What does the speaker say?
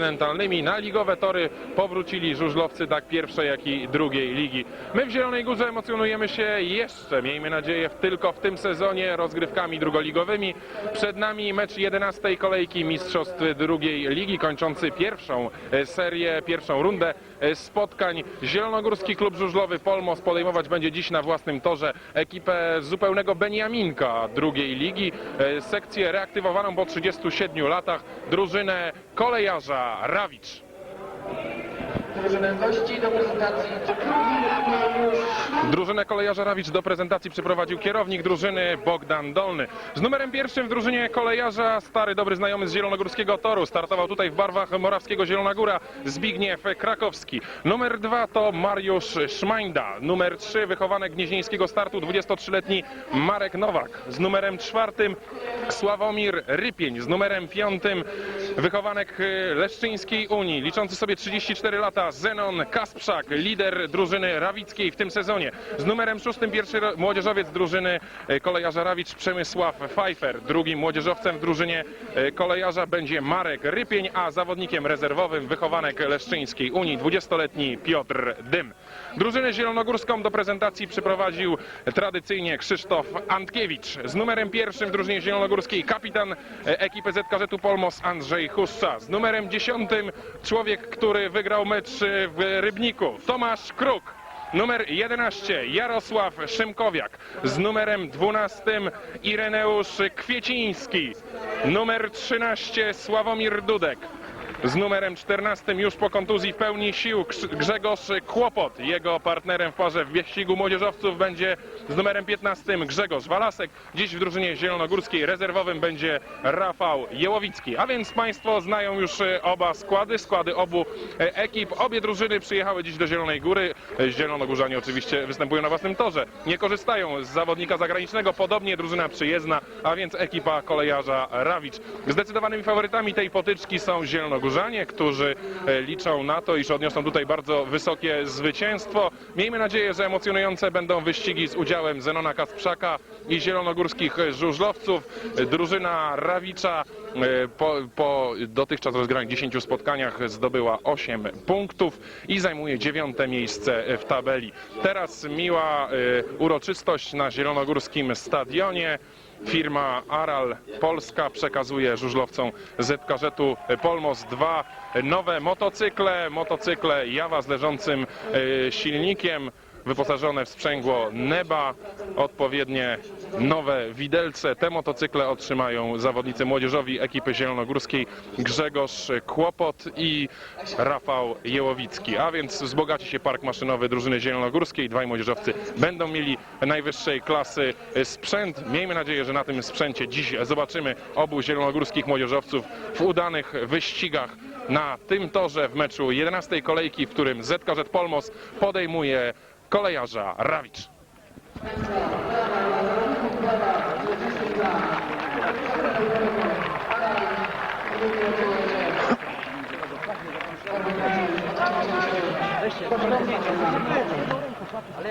kontynentalnymi. Na ligowe tory powrócili żużlowcy tak pierwszej, jak i drugiej ligi. My w Zielonej Górze emocjonujemy się jeszcze, miejmy nadzieję, tylko w tym sezonie rozgrywkami drugoligowymi. Przed nami mecz 11 kolejki Mistrzostw drugiej ligi, kończący pierwszą e, serię, pierwszą rundę e, spotkań. Zielonogórski Klub Żużlowy Polmos podejmować będzie dziś na własnym torze ekipę zupełnego Beniaminka drugiej ligi. E, Sekcję reaktywowaną po 37 latach, drużynę kolejarza Rawicz. Drużynę gości do prezentacji Drużynę kolejarza Rawicz do prezentacji przyprowadził kierownik drużyny Bogdan Dolny. Z numerem pierwszym w drużynie kolejarza stary dobry znajomy z Zielonogórskiego Toru. Startował tutaj w barwach Morawskiego Zielona Góra Zbigniew Krakowski. Numer dwa to Mariusz Szmańda. Numer trzy wychowanek gnieźnieńskiego startu 23-letni Marek Nowak. Z numerem czwartym Sławomir Rypień. Z numerem piątym wychowanek y, Leszczyńskiej Unii, liczący sobie 34 lata, Zenon Kasprzak, lider drużyny rawickiej w tym sezonie. Z numerem szóstym pierwszy młodzieżowiec drużyny y, kolejarza Rawicz Przemysław Pfeiffer. Drugim młodzieżowcem w drużynie y, kolejarza będzie Marek Rypień, a zawodnikiem rezerwowym wychowanek Leszczyńskiej Unii, 20-letni Piotr Dym. Drużynę zielonogórską do prezentacji przyprowadził tradycyjnie Krzysztof Antkiewicz. Z numerem pierwszym w drużynie zielonogórskiej kapitan ekipy ZKŻ-u Polmos Andrzej Huszcza. Z numerem dziesiątym człowiek, który wygrał mecz e, w Rybniku, Tomasz Kruk. Numer 11 Jarosław Szymkowiak. Z numerem 12 Ireneusz Kwieciński. Numer 13 Sławomir Dudek. Z numerem 14 już po kontuzji w pełni sił Grzegorz Kłopot. Jego partnerem w parze w wyścigu młodzieżowców będzie z numerem 15 Grzegorz Walasek. Dziś w drużynie zielonogórskiej rezerwowym będzie Rafał Jełowicki. A więc Państwo znają już e, oba składy, składy obu e, ekip. Obie drużyny przyjechały dziś do Zielonej Góry. Zielonogórzanie oczywiście występują na własnym torze. Nie korzystają z zawodnika zagranicznego. Podobnie drużyna przyjezdna, a więc ekipa kolejarza Rawicz. Zdecydowanymi faworytami tej potyczki są Zielonogórzanie, którzy e, liczą na to, iż odniosą tutaj bardzo wysokie zwycięstwo. Miejmy nadzieję, że emocjonujące będą wyścigi z udziałem Zenona Kasprzaka i zielonogórskich żużlowców. Drużyna Rawicza e, po, po dotychczas rozgranych 10 spotkaniach zdobyła 8 punktów i zajmuje dziewiąte miejsce w tabeli. Teraz miła e, uroczystość na zielonogórskim stadionie. Firma Aral Polska przekazuje żużlowcom ZKŻ-u Polmos 2 nowe motocykle, motocykle Jawa z leżącym e, silnikiem, wyposażone w sprzęgło Neba, odpowiednie nowe widelce. Te motocykle otrzymają zawodnicy młodzieżowi ekipy zielonogórskiej Grzegorz Kłopot i Rafał Jełowicki. A więc wzbogaci się park maszynowy drużyny zielonogórskiej. Dwaj młodzieżowcy będą mieli najwyższej klasy sprzęt. Miejmy nadzieję, że na tym sprzęcie dziś zobaczymy obu zielonogórskich młodzieżowców w udanych wyścigach na tym torze w meczu 11 kolejki, w którym ZKŻ Polmos podejmuje kolejarza Rawicz. Ale